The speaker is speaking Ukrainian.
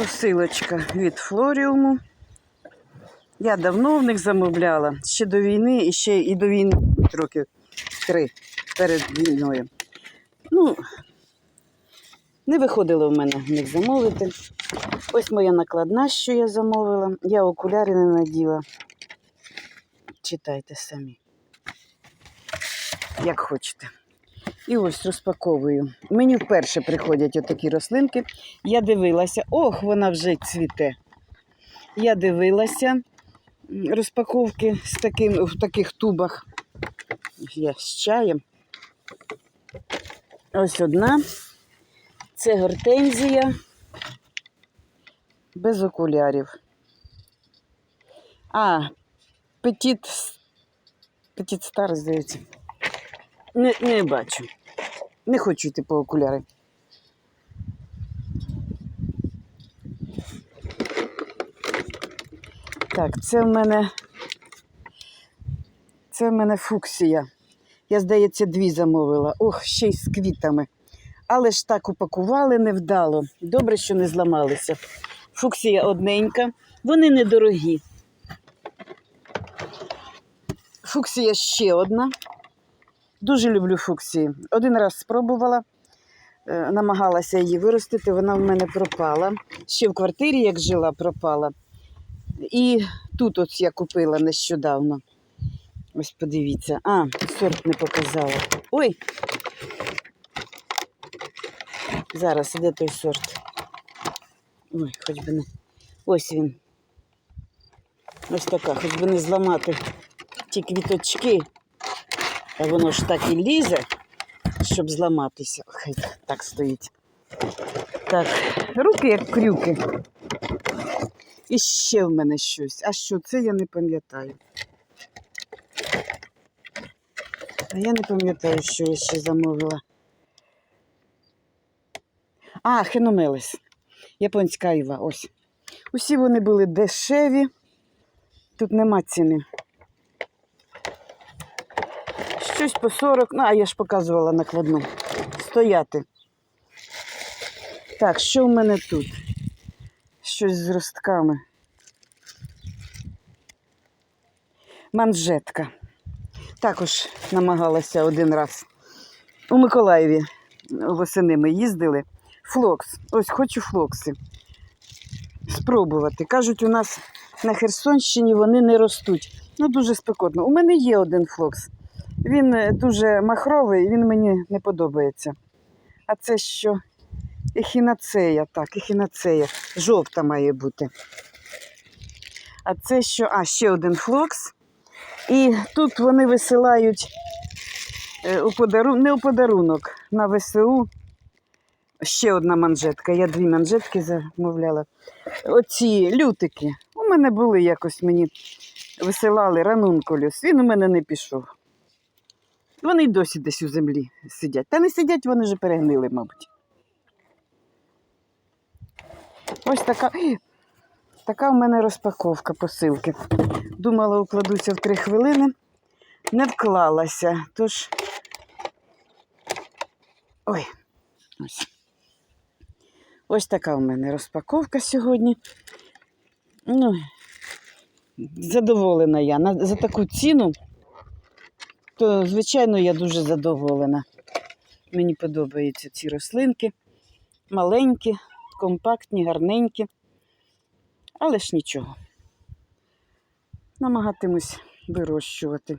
Посилочка від Флоріуму. Я давно в них замовляла, ще до війни і ще і до війни років три перед війною. Ну, не виходило в мене в них замовити. Ось моя накладна, що я замовила. Я окуляри не наділа. Читайте самі. Як хочете. І ось розпаковую. Мені вперше приходять отакі рослинки. Я дивилася, ох, вона вже цвіте. Я дивилася розпаковки з таким, в таких тубах. Я з чаєм. Ось одна. Це гортензія без окулярів. А, петіт, петіт стар, здається. Не, не бачу. Не хочу йти по окуляри. Так, це в мене. Це в мене фуксія. Я, здається, дві замовила. Ох, ще й з квітами. Але ж так упакували невдало. Добре, що не зламалися. Фуксія одненька, вони недорогі. Фуксія ще одна. Дуже люблю фуксії. Один раз спробувала, е, намагалася її виростити, вона в мене пропала. Ще в квартирі, як жила, пропала. І тут ось я купила нещодавно. Ось подивіться. А, сорт не показала. Ой. Зараз іде той сорт. Ой, хоч би не. Ось він. Ось така, хоч би не зламати ті квіточки. Воно ж так і лізе, щоб зламатися. Хай так стоїть. Так, руки як крюки. І ще в мене щось. А що це я не пам'ятаю. А я не пам'ятаю, що я ще замовила. А, хеномелес. Японська айва, ось. Усі вони були дешеві. Тут нема ціни. Щось по 40, ну, а я ж показувала накладну. Стояти. Так, що в мене тут? Щось з ростками. Манжетка. Також намагалася один раз. У Миколаєві восени ми їздили. Флокс. Ось хочу флокси. Спробувати. Кажуть, у нас на Херсонщині вони не ростуть. Ну, дуже спекотно. У мене є один флокс. Він е, дуже махровий, він мені не подобається. А це що? Ехінацея, так, ехінацея. Жовта має бути. А це що? А, ще один флокс. І тут вони висилають е, у подару... не у подарунок на ВСУ. Ще одна манжетка. Я дві манжетки замовляла. Оці лютики. У мене були якось мені висилали ранункулюс. Він у мене не пішов. Вони й досі десь у землі сидять. Та не сидять, вони вже перегнили, мабуть. Ось така. Така в мене розпаковка посилки. Думала, укладуся в три хвилини. Не вклалася. Тож. Ой, ось. Ось така в мене розпаковка сьогодні. Ну, задоволена я. За таку ціну, то, звичайно, я дуже задоволена. Мені подобаються ці рослинки. Маленькі, компактні, гарненькі. Але ж нічого. Намагатимусь вирощувати.